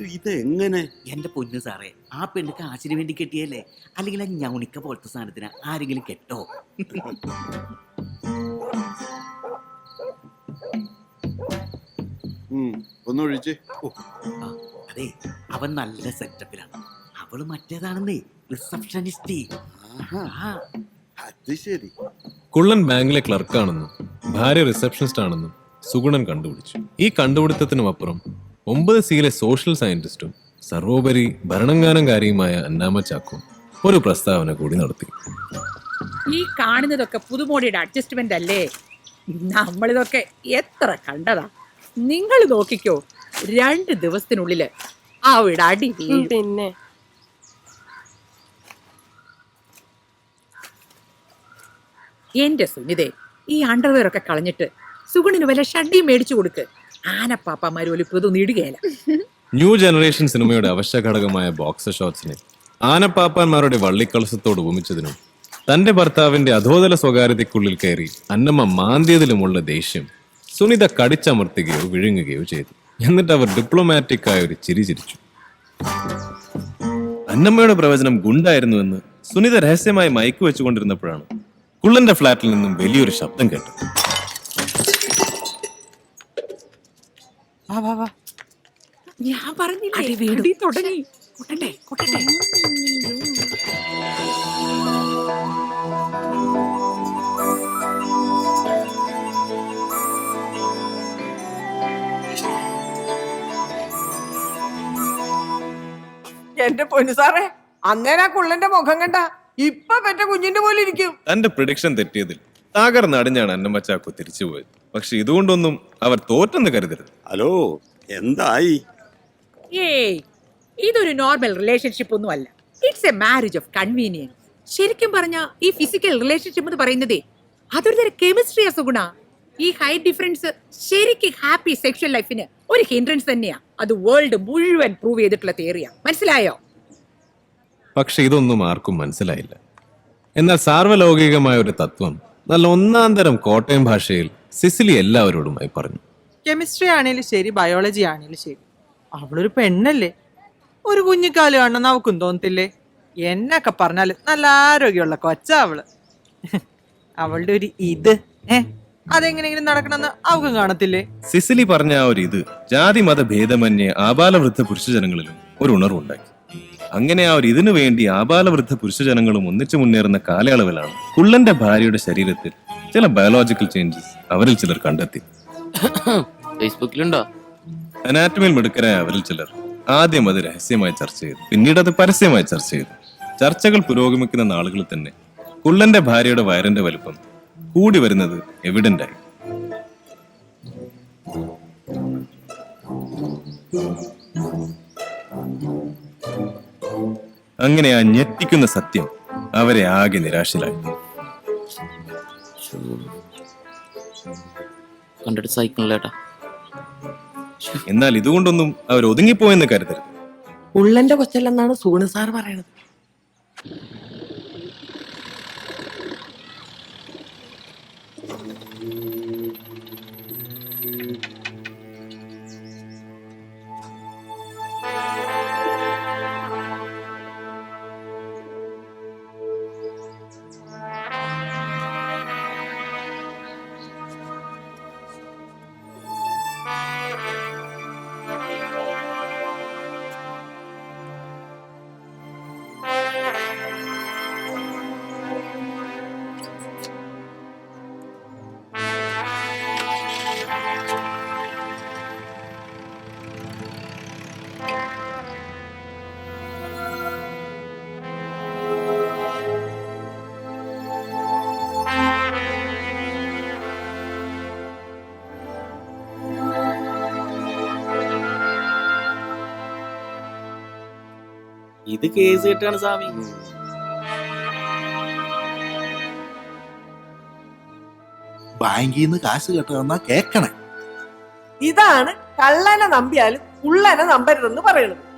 ഇത് എങ്ങനെ? എന്റെ പൊന്നു സാറേ ആ പെണ്ണ് കാശിന് വേണ്ടി കെട്ടിയല്ലേ? അല്ലെങ്കിൽ ആ ഞൗണിക്ക പോലത്തെ സാധനത്തിന് ആരെങ്കിലും കെട്ടോ? ഉം, ഒന്നൊഴിച്ച് ആ, അതെ അവൻ നല്ല സെറ്റപ്പിലാണ്. അവൾ മറ്റേതാണെന്നേ റിസപ്ഷനിസ്റ്റി. ആ. അത് ശരി. കുള്ളൻ ബാങ്കിലെ ക്ലർക്കാണെന്നും ഭാര്യ റിസപ്ഷനിസ്റ്റ് ആണെന്നും സുഗുണൻ കണ്ടുപിടിച്ചു. ഈ കണ്ടുപിടുത്തത്തിനും അപ്പുറം ഒമ്പത് സിയിലെ സോഷ്യൽ സയന്റിസ്റ്റും സർവോപരി ഭരണങ്ങാനകാരിയുമായ അന്നാമ ചാക്കോ ഒരു പ്രസ്താവന കൂടി നടത്തി. ഈ കാണുന്നതൊക്കെ പുതുമോടിയുടെ അഡ്ജസ്റ്റ്മെന്റ് അല്ലേ? നമ്മളിതൊക്കെ എത്ര കണ്ടതാ? നിങ്ങൾ നോക്കിക്കോ രണ്ട് ദിവസത്തിനുള്ളിൽ അവിടെ അടി വീഴും. പിന്നെ. എന്റെ സുനിതേ ഈ അണ്ടർവെയർ ഒക്കെ കളഞ്ഞിട്ട് സുഗുണിന് വല്ല ഷഡ്ഡിയും മേടിച്ചു കൊടുക്ക്. ആനപ്പാപ്പമാര് ഒലിപ്പതൊന്നും പൊതു ന്യൂ ജനറേഷൻ സിനിമയുടെ അവശ്യ ഘടകമായ ബോക്സർ ഷോട്ട്സിനെ ആനപ്പാപ്പാന്മാരുടെ വള്ളിക്കളസത്തോട് ഉപമിച്ചതിനും തന്റെ ഭർത്താവിന്റെ അധോതല സ്വകാര്യതയ്ക്കുള്ളിൽ കയറി അന്നമ്മ മാന്തിയതിലുമുള്ള ദേഷ്യം സുനിത കടിച്ചമർത്തുകയോ വിഴുങ്ങുകയോ ചെയ്തു. എന്നിട്ട് അവർ ഡിപ്ലോമാറ്റിക് ആയ ഒരു ചിരി ചിരിച്ചു. അന്നമ്മയുടെ പ്രവചനം ഗുണ്ടായിരുന്നു എന്ന് സുനിത രഹസ്യമായി മയക്കു വെച്ചുകൊണ്ടിരുന്നപ്പോഴാണ് കുള്ളന്റെ ഫ്ളാറ്റിൽ നിന്നും വലിയൊരു ശബ്ദം കേട്ടത് ഞാൻ പറഞ്ഞില്ലേ അടി തുടങ്ങി. കൊട്ടട്ടെ കൊട്ടട്ടെ. എന്റെ പൊന്നു സാറേ അന്നേരം ആ കുള്ളന്റെ മുഖം കണ്ട ഇപ്പൊ പെറ്റ കുഞ്ഞിന്റെ പോലെ ഇരിക്കും. തന്റെ പ്രിഡിക്ഷൻ തെറ്റിയതിൽ. തകർന്നടിഞ്ഞാണ് അന്നമ്മച്ചാക്കു ചാക്കോ തിരിച്ചുപോയത് പക്ഷെ ഇതുകൊണ്ടൊന്നും അവർ തോറ്റെന്ന് കരുതരുത്. ഹലോ എന്തായി? ഏയ് ഇതൊരു നോർമൽ റിലേഷൻഷിപ്പ് ഒന്നും അല്ല. It's a marriage of convenience ശരിക്കും പറഞ്ഞ ഈ ഫിസിക്കൽ റിലേഷൻഷിപ്പ് എന്ന് പറയുന്നത് അതൊരു തരം കെമിസ്ട്രി അസുഗുണ ഈ ഹൈ ഡിഫറൻസ് ശരിക്കും ഹാപ്പി സെക്ഷൽ ലൈഫിന് ഒരു ഹിൻഡ്രൻസ് തന്നെയാ. അത് വേൾഡ് മുഴുവൻ പ്രൂവ് ചെയ്തിട്ടുള്ള തിയറിയാ മനസ്സിലായോ? പക്ഷെ ഇതൊന്നും ആർക്കും മനസ്സിലായില്ല. എന്നാൽ സാർവലൗകികമായ ഒരു തത്വം നല്ല ഒന്നാം തരം കോട്ടയം ഭാഷയിൽ സിസിലി എല്ലാവരോടുമായി പറഞ്ഞു. കെമിസ്ട്രി ആണേലും ശരി ബയോളജി ആണേലും ശരി. അവളൊരു പെണ്ണല്ലേ? ഒരു കുഞ്ഞിക്കാൽ ആണെന്ന് അവക്കും തോന്നത്തില്ലേ? എന്നൊക്കെ പറഞ്ഞാൽ നല്ല ആരോഗ്യമുള്ള കൊച്ച അവൾ. അവളുടെ ഒരു ഇത് ഏ? അതെങ്ങനെയെങ്കിലും നടക്കണമെന്ന് അവക്കും കാണത്തില്ലേ? സിസിലി പറഞ്ഞ ആ ഒരു ഇത് ജാതി മത ഭേദമന്യേ ആബാലവൃദ്ധ പുരുഷജനങ്ങളിലും ഒരു ഉണർവുണ്ടാക്കി. അങ്ങനെ ആ ഒരു ഇതിനു വേണ്ടി ആബാലവൃദ്ധ പുരുഷജനങ്ങളും ഒന്നിച്ചു മുന്നേറുന്ന കാലയളവിലാണ് കുള്ളന്റെ ഭാര്യയുടെ ശരീരത്തിൽ ചില ബയോളജിക്കൽ ചേഞ്ചസ് അവരിൽ ചിലർ കണ്ടെത്തി. ഫേസ്ബുക്കിലുണ്ടോ അനാറ്റമിൽ മിടുക്കരായ അവരിൽ ചിലർ ആദ്യം അത് രഹസ്യമായി ചർച്ച ചെയ്തു. പിന്നീട് അത് പരസ്യമായി ചർച്ച ചെയ്തു. ചർച്ചകൾ പുരോഗമിക്കുന്ന നാളുകളിൽ തന്നെ കുള്ളന്റെ ഭാര്യയുടെ വയറിന്റെ വലുപ്പം കൂടി വരുന്നത് എവിഡന്റ് അങ്ങനെ ആ ഞെട്ടിക്കുന്ന സത്യം. അവരെ ആകെ നിരാശയിലായി കണ്ടിട്ട് സഹിക്കണില്ലേട്ടാ എന്നാൽ ഇതുകൊണ്ടൊന്നും അവർ ഒതുങ്ങിപ്പോയെന്ന് കരുതരുത്. ഉള്ളന്റെ കൊച്ചല്ലെന്നാണ് സൂണ് സാർ പറയണത്. ഇത് കേസ് കെട്ടാണ് സ്വാമി. ബാങ്കിൽ നിന്ന് കാശ് കെട്ടാന്നാ കേക്കണേ. ഇതാണ് കള്ളനെ നമ്പിയാലും ഉള്ളനെ നമ്പരുതെന്ന് പറയണത്.